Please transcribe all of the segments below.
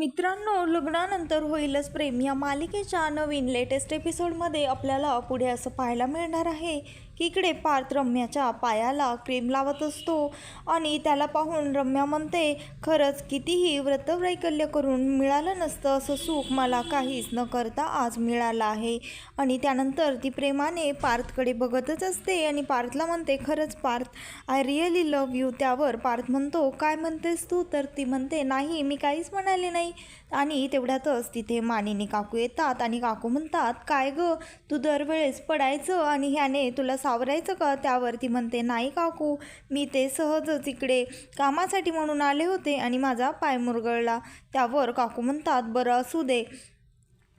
मित्रांनो लग्नानंतर होईलच प्रेम. या मालिकेच्या नवीन लेटेस्ट एपिसोडमध्ये आपल्याला पुढे असं पाहायला मिळणार आहे. इकडे पार्थ रम्याच्या पायाला क्रीम लावत असतो आणि त्याला पाहून रम्या म्हणते खरंच कितीही व्रतवैकल्य करून मिळालं नसतं असं सुख मला काहीच न करता आज मिळालं आहे. आणि त्यानंतर ती प्रेमाने पार्थकडे बघतच असते आणि पार्थला म्हणते खरंच Parth I really love you त्यावर पार्थ म्हणतो काय म्हणतेस तू? तर ती म्हणते नाही मी काहीच म्हणाले नाही. आणि तेवढ्यातच तिथे मानिनी काकू येतात आणि काकू म्हणतात काय गं तू दरवेळेस पडायचं आणि ह्याने तुला सावरायचं का? त्यावर ती म्हणते नाही काकू मी ते सहजच इकडे कामासाठी म्हणून आले होते आणि माझा पाय मुरगळला. त्यावर काकू म्हणतात बरं असू दे.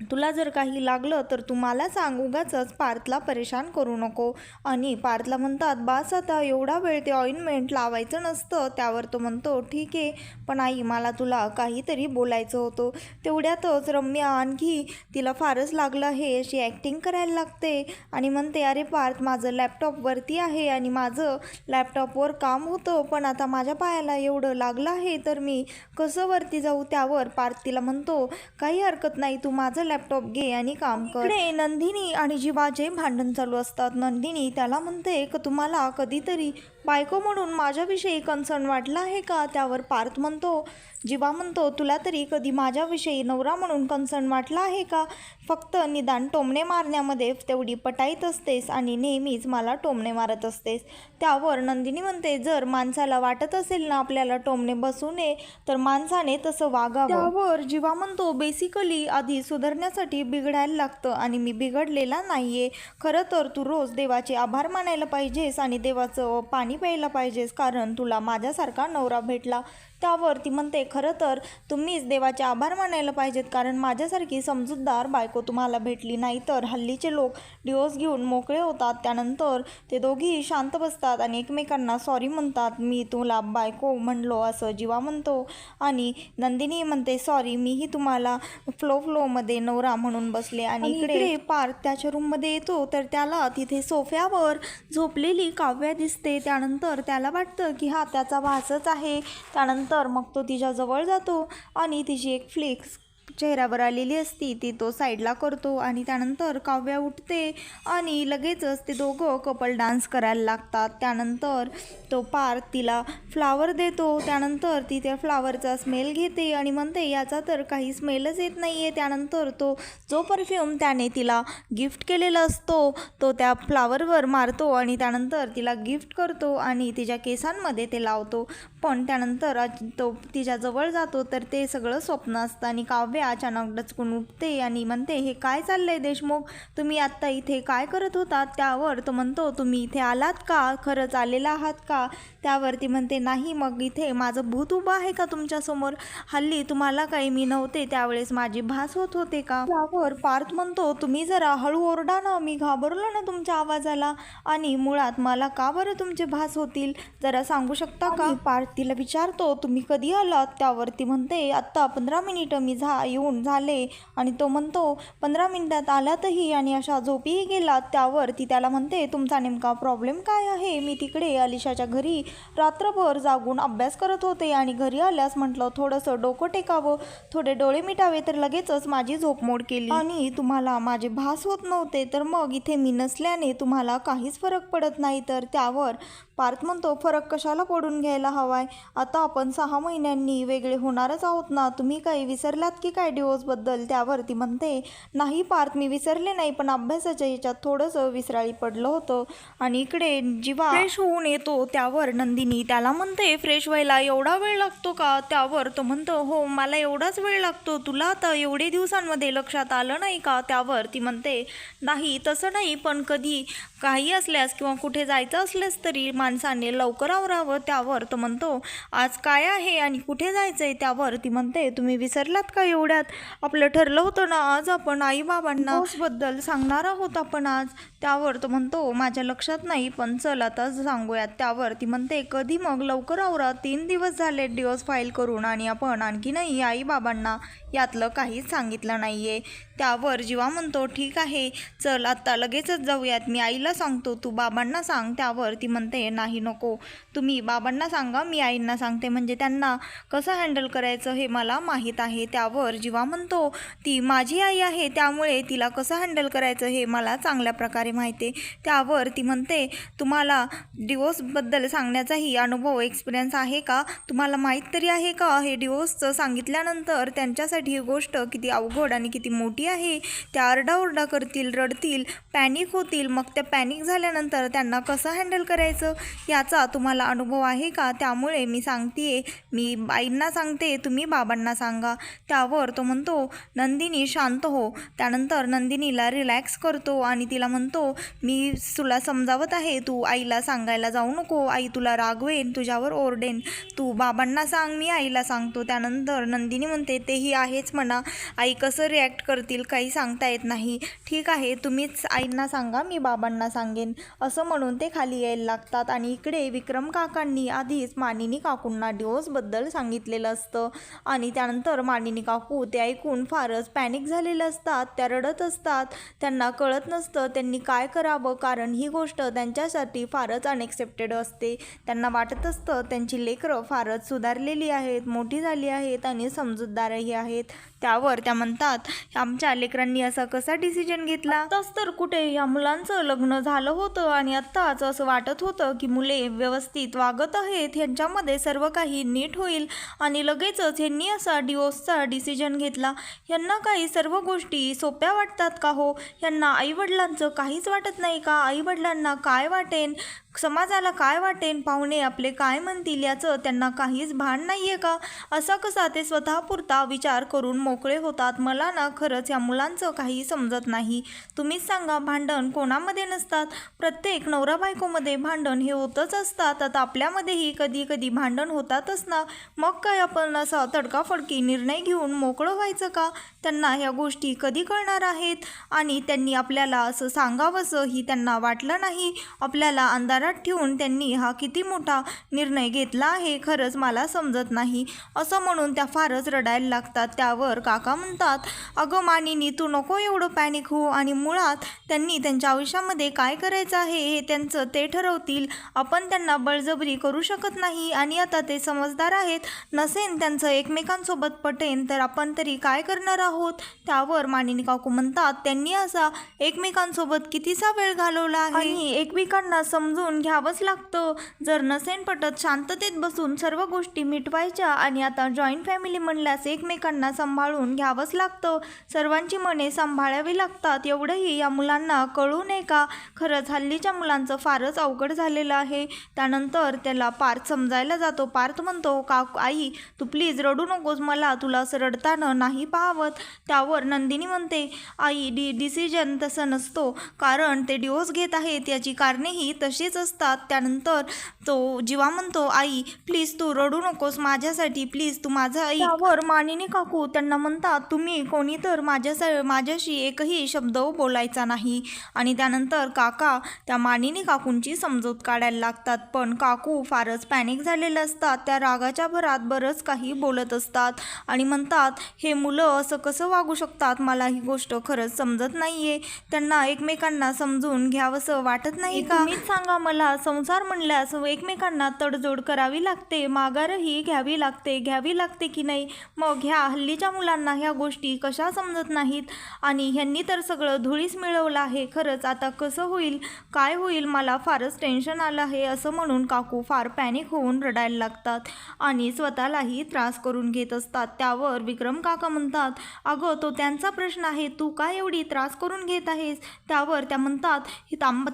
तुला जर काही लागलं तर तू मला सांग उगाचच पार्थला परेशान करू नको. आणि पार्थला म्हणतात बास आता एवढा वेळ ते ऑइंटमेंट लावायचं नसतं. त्यावर तो म्हणतो ठीक आहे पण आई मला तुला काहीतरी बोलायचं होतं. तेवढ्यातच रम्या आणखी तिला फारच लागलं आहे अशी ॲक्टिंग करायला लागते. आणि म्हणते अरे पार्थ माझं लॅपटॉपवरती आहे आणि माझं लॅपटॉपवर काम होतं पण आता माझ्या पायाला एवढं लागलं आहे तर मी कसं वरती जाऊ? त्यावर पार्थ तिला म्हणतो काही हरकत नाही तू माझं लॅपटॉप घे आणि काम कर. नंदिनी आणि जीवाचे भांडण चालू असतात. नंदिनी त्याला म्हणते की तुम्हाला कधीतरी बायको म्हणून माझ्याविषयी कन्सर्न वाटला आहे का? त्यावर पार्थ म्हणतो जीवा म्हणतो तुला तरी कधी माझ्याविषयी नवरा म्हणून कन्सर्न वाटला आहे का? फक्त निदान टोमणे मारण्यामध्ये तेवढी पटाईत असतेस आणि नेहमीच मला टोमणे मारत असतेस. त्यावर नंदिनी म्हणते जर माणसाला वाटत असेल ना आपल्याला टोमणे बसू नये तर माणसाने तसं वागावं. त्यावर जीवा म्हणतो बेसिकली आधी सुधारण्यासाठी बिघडायला लागतं आणि मी बिघडलेला नाही आहे खरं तर तू रोज देवाचे आभार मानायला पाहिजेस आणि देवाचं पाणी प्यायला पाहिजेस कारण तुला माझ्यासारखा नवरा भेटला त्यावर ती म्हणते खरं तर तुम्हीच देवाचे आभार मानायला पाहिजेत कारण माझ्यासारखी समजूतदार बायको तुम्हाला भेटली नाही तर हल्लीचे लोक डिवोर्स घेऊन मोकळे होतात. त्यानंतर ते दोघीही शांत बसतात आणि एकमेकांना सॉरी म्हणतात. मी तुला बायको म्हणलो असं जीवा म्हणतो आणि नंदिनी म्हणते सॉरी मीही तुम्हाला फ्लो फ्लोमध्ये नवरा म्हणून बसले आणि इकडे पार्थ त्याच्या रूममध्ये येतो तर त्याला तिथे सोफ्यावर झोपलेली काव्या दिसते. त्यानंतर त्याला वाटतं की हा त्याचा वासच आहे. त्यानंतर मग तो तिच्याजवळ जातो आणि तिची एक फ्लिक्स चेहऱ्यावर आलेली असती ती तो साईडला करतो आणि त्यानंतर काव्या उठते आणि लगेचच ते दोघं कपल डान्स करायला लागतात. त्यानंतर तो पार्थ तिला फ्लावर देतो. त्यानंतर ती त्या फ्लावरचा स्मेल घेते आणि म्हणते याचा तर काही स्मेलच येत नाही आहे त्यानंतर तो जो परफ्यूम त्याने तिला गिफ्ट केलेला असतो तो त्या फ्लावरवर मारतो आणि त्यानंतर तिला गिफ्ट करतो आणि तिच्या केसांमध्ये ते लावतो. पण त्यानंतर तो तिच्याजवळ जातो तर ते सगळं स्वप्न असतं आणि काव्य अचानक डचकून उठते आणि म्हणते हे काय चाललंय देशमुख? तुम्ही आत्ता इथे काय करत होता? त्यावर तो म्हणतो तुम्ही इथे आलात का? खरंच आलेला आहात का? त्यावर ती म्हणते नाही मग इथे माझं भूत उभं आहे का तुमच्यासमोर? हल्ली तुम्हाला काही मी नव्हते त्यावेळेस माझी भास होत होते का? त्यावर पार्थ म्हणतो तुम्ही जरा हळू ओरडा ना मी घाबरलो ना तुमच्या आवाजाला आणि मुळात मला का बरं तुमचे भास होतील? जरा सांगू शकता का? पार्थ तिला विचारतो तुम्ही कधी आलात? त्यावरती म्हणते आत्ता पंधरा मिनिटं मी झा येऊन झाले. आणि तो म्हणतो पंधरा मिनिटात आलातही आणि अशा झोपीही गेलात. त्यावर ती त्याला म्हणते तुमचा नेमका प्रॉब्लेम काय आहे? मी तिकडे अलिशाच्या घरी रात्रभर जागून अभ्यास करत होते आणि घरी आल्यास म्हटलं थोडंसं डोकं टेकावं थोडे डोळे मिटावे तर लगेचच माझी झोप मोड केली. आणि तुम्हाला माझे भास होत नव्हते तर मग इथे मी नसल्याने तुम्हाला काहीच फरक पडत नाही तर त्यावर पार्थ म्हणतो फरक कशाला पडून घ्यायला हवा हवाय आता आपण सहा महिन्यांनी वेगळे होणारच आहोत ना? तुम्ही काही विसरलात की काय डिवोर्सबद्दल त्यावर ती म्हणते नाही पार्थ मी विसरले नाही पण अभ्यासाच्या याच्यात थोडंसं विसराळी पडलं होतं. आणि इकडे जीवा फ्रेश होऊन येतो त्यावर नंदिनी त्याला म्हणते फ्रेश व्हायला एवढा वेळ लागतो का? त्यावर तो म्हणतो हो मला एवढाच वेळ लागतो. तुला आता एवढे दिवसांमध्ये लक्षात आलं नाही का? त्यावर ती म्हणते नाही तसं नाही पण कधी काही असल्यास किंवा कुठे जायचं असल्यास तरी माणसाने लवकर आवरावं. त्यावर तो म्हणतो आज काय आहे आणि कुठे जायचं आहे त्यावर ती म्हणते तुम्ही विसरलात का एवढ्यात? आपलं ठरलं होतं ना आज आपण आईबाबांना बद्दल सांगणार आहोत आपण आज. त्यावर तो म्हणतो माझ्या लक्षात नाही पण चल आता सांगूयात त्यावर. ती म्हणते कधी मग? लवकर आवरा. तीन दिवस झाले डिवोर्स फाईल करून आणि आपण आणखीनही आईबाबांना यातलं काहीच सांगितलं नाही आहे त्यावर जीवा म्हणतो ठीक आहे चल आत्ता लगेचच जाऊयात. मी आईला सांगतो तू बाबांना सांग. त्यावर ती म्हणते नाही नको. तुम्ही बाबांना सांगा मी आईंना सांगते. म्हणजे त्यांना कसं हँडल करायचं हे मला माहीत आहे. त्यावर जीवा म्हणतो ती माझी आई आहे त्यामुळे तिला कसं हँडल करायचं हे मला चांगल्या प्रकारे माहिती आहे. त्यावर ती म्हणते तुम्हाला डिवोर्सबद्दल सांगण्याचाही अनुभव एक्सपिरियन्स आहे का? तुम्हाला माहीत तरी आहे का? हे डिवोर्सचं सांगितल्यानंतर त्यांच्यासाठी ही गोष्ट किती अवघड आणि किती मोठी आहे. त्या आरडाओरडा करतील रडतील पॅनिक होतील. मग त्या पॅनिक झाल्यानंतर त्यांना कसं हँडल करायचं? याचा तुम्हाला अनुभव आहे का? त्यामुळे मी सांगते मी आईंना सांगते तुम्ही बाबांना सांगा. त्यावर तो म्हणतो नंदिनी शांत हो. त्यानंतर नंदिनीला रिलॅक्स करतो आणि तिला म्हणतो मी तुला समजावत आहे तू आईला सांगायला जाऊ नको. आई तुला रागवेन तुझ्यावर ओरडेन. तू बाबांना सांग मी आईला सांगतो. त्यानंतर नंदिनी म्हणते तेही आहे. आहेच म्हणा. आई कसं रिॲक्ट करतील काही सांगता येत नाही. ठीक आहे तुम्हीच आईंना सांगा मी बाबांना सांगेन. असं म्हणून ते खाली यायला लागतात आणि इकडे विक्रम काकांनी आधीच मानिनी काकूंना डिवोर्सबद्दल सांगितलेलं असतं. आणि त्यानंतर मानिनी काकू ते ऐकून फारच पॅनिक झालेले असतात. त्या रडत असतात. त्यांना कळत नसतं त्यांनी काय करावं कारण ही गोष्ट त्यांच्यासाठी फारच अनएक्सेप्टेड असते. त्यांना वाटत असतं त्यांची लेकरं फारच सुधारलेली आहेत मोठी झाली आहेत आणि समजूतदारही आहेत. आहेत त्यावर त्या म्हणतात आमच्या लेकरांनी असा कसा डिसिजन घेतला? तस तर कुठे या मुलांचं लग्न झालं होतं आणि आत्ताच असं वाटत होतं की मुले व्यवस्थित वागत आहेत ह्यांच्यामध्ये सर्व काही नीट होईल आणि लगेचच ह्यांनी असा डिवोर्सचा डिसिजन घेतला. यांना काही सर्व गोष्टी सोप्या वाटतात का हो? यांना आईवडिलांचं काहीच वाटत नाही का? आईवडिलांना काय वाटेन? समाजाला काय वाटेन? पाहुणे आपले काय म्हणतील? याचं त्यांना काहीच भान नाही आहे का? असा कसा ते स्वतःपुरता विचार करून मोकळे होतात. मला ना खरंच या मुलांचं काही समजत नाही. तुम्हीच सांगा भांडण कोणामध्ये नसतात? प्रत्येक नवरा बायकोमध्ये भांडण हे होतच असतात. आता आपल्यामध्येही कधी कधी भांडण होतातच ना? मग काय आपण असा तडकाफडकी निर्णय घेऊन मोकळं व्हायचं का? त्यांना ह्या गोष्टी कधी कळणार आहेत? आणि त्यांनी आपल्याला असं सांगावंसं ही त्यांना वाटलं नाही? आपल्याला अंधारात ठेवून त्यांनी हा किती मोठा निर्णय घेतला आहे खरंच मला समजत नाही. असं म्हणून त्या फारच रडायला लागतात. त्यावर काका म्हणतात अगं मानिनी तू नको एवढं पॅनिक हो आणि मुळात त्यांनी त्यांच्या आयुष्यामध्ये काय करायचं आहे हे त्यांचं ते ठरवतील. आपण त्यांना बळजबरी करू शकत नाही आणि आता ते समजदार आहेत. नसेन त्यांचं एकमेकांसोबत पटेन तर आपण तरी काय करणार आहोत? त्यावर मानिनी काकू म्हणतात त्यांनी असा एकमेकांसोबत कितीसा वेळ घालवला आहे? आणि एकमेकांना समजून घ्यावंच लागतं. जर नसेन पटत शांततेत बसून सर्व गोष्टी मिटवायच्या आणि आता जॉईंट फॅमिली म्हणल्यास एकमेकांना सांभाळून घ्यावंच लागतं. सर्वांची मने सांभाळावी लागतात. एवढंही या मुलांना कळू नये का? खरंच हल्लीच्या मुलांचं फारच अवघड झालेलं आहे. त्यानंतर त्याला पार्थ समजायला जातो. पार्थ म्हणतो का आई तू प्लीज रडू नकोस. मला तुला असं रडताना नाही पाहावत. त्यावर नंदिनी म्हणते आई डी डिसिजन तसं नसतो. कारण ते डिवोर्स घेत आहेत. याची कारणेही तशीच असतात. त्यानंतर तो जीवा म्हणतो आई प्लीज तू रडू नकोस. माझ्यासाठी प्लीज तू माझं आई त्यावर मानिनी काकू त्यांना म्हणतात तुम्ही कोणी तर माझ्या माझ्याशी एकही शब्द बोलायचा नाही. आणि त्यानंतर काका त्या मानिनी काकूंची समजूत काढायला लागतात. पण काकू फारच पॅनिक झालेले असतात. त्या रागाच्या भरात बरंच काही बोलत असतात. आणि म्हणतात हे मुलं असं कसं वागू शकतात? मला ही गोष्ट खरंच समजत नाहीये. त्यांना एकमेकांना समजून घ्यावंसं वाटत नाही का? मीच सांगा मला. संसार म्हणल्यास एकमेकांना तडजोड करावी लागते. माघारही घ्यावी लागते. घ्यावी लागते की नाही? मग ह्या हल्लीच्या मुलांना ह्या गोष्टी कशा समजत नाहीत? आणि ह्यांनी तर सगळं धुळीस मिळवलं आहे. खरंच आता कसं होईल? काय होईल? मला फारच टेन्शन आलं आहे. असं म्हणून काकू फार पॅनिक होऊन रडायला लागतात आणि स्वतःलाही त्रास करून घेत असतात. त्यावर विक्रम काका म्हणतात अगं तो त्यांचा प्रश्न आहे. तू काय एवढी त्रास करून घेत आहेस? त्यावर त्या म्हणतात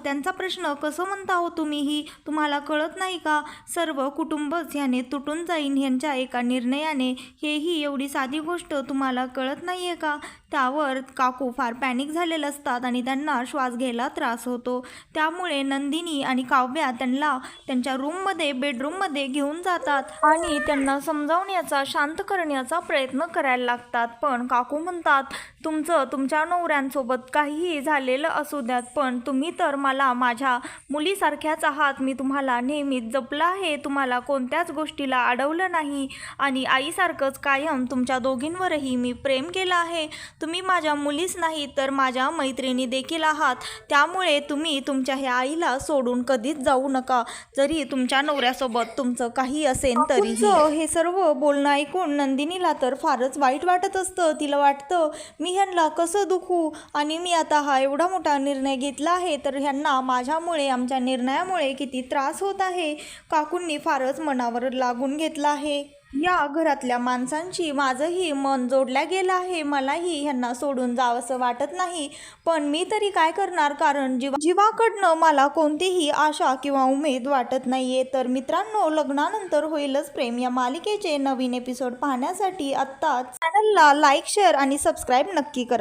त्यांचा प्रश्न कसं म्हणता हो तुम्ही? ही तुम्हाला कळत नाही का? सर्व कुटुंबच ह्याने तुटून जाईन. ह्यांच्या एका निर्णयाने हेही एवढी साधी गोष्ट तुम्हाला कळत नाही आहे का? त्यावर काकू फार पॅनिक झालेले असतात आणि त्यांना श्वास घ्यायला त्रास होतो. त्यामुळे नंदिनी आणि काव्या त्यांना त्यांच्या रूममध्ये बेडरूममध्ये घेऊन जातात आणि त्यांना समजावण्याचा शांत करण्याचा प्रयत्न करायला लागतात. पण काकू म्हणतात तुमचं तुमच्या नवऱ्यांसोबत काहीही झालेलं असू द्यात पण तुम्ही तर मला माझ्या मुलीसारख्याच आहात. मी तुम्हाला नेहमीच जपलं आहे. तुम्हाला कोणत्याच गोष्टीला अडवलं नाही आणि आईसारखंच कायम तुमच्या दोघींवर दोघींवरही मी प्रेम केलं आहे. तुम्ही माझ्या मुलीच नाही तर माझ्या मैत्रिणी देखील आहात. त्यामुळे तुम्ही तुमच्या ह्या आईला सोडून कधीच जाऊ नका. जरी तुमच्या नवऱ्यासोबत तुमचं काही असेल तरीही. हे सर्व बोलणं ऐकून नंदिनीला तर फारच वाईट वाटत असतं. तिला वाटतं मी ह्यांना कसं दुखू? आणि मी आता हा एवढा मोठा निर्णय घेतला आहे तर ह्यांना माझ्यामुळे आमच्या निर्णयामुळे किती त्रास होत आहे? काकूंनी फारच मनावर लागून घेतला आहे. या घरातल्या माणसांशी माझंही मन जोडल्या गेलं आहे. मलाही ह्यांना सोडून जावंसं वाटत नाही. पण मी तरी काय करणार? कारण जीवा जीवाकडनं मला कोणतीही आशा किंवा उमेद वाटत नाहीये. तर मित्रांनो लग्नानंतर होईलच प्रेम. या मालिकेचे नवीन एपिसोड पाहण्यासाठी आत्ताच चॅनलला लाईक शेअर आणि सबस्क्राईब नक्की करा.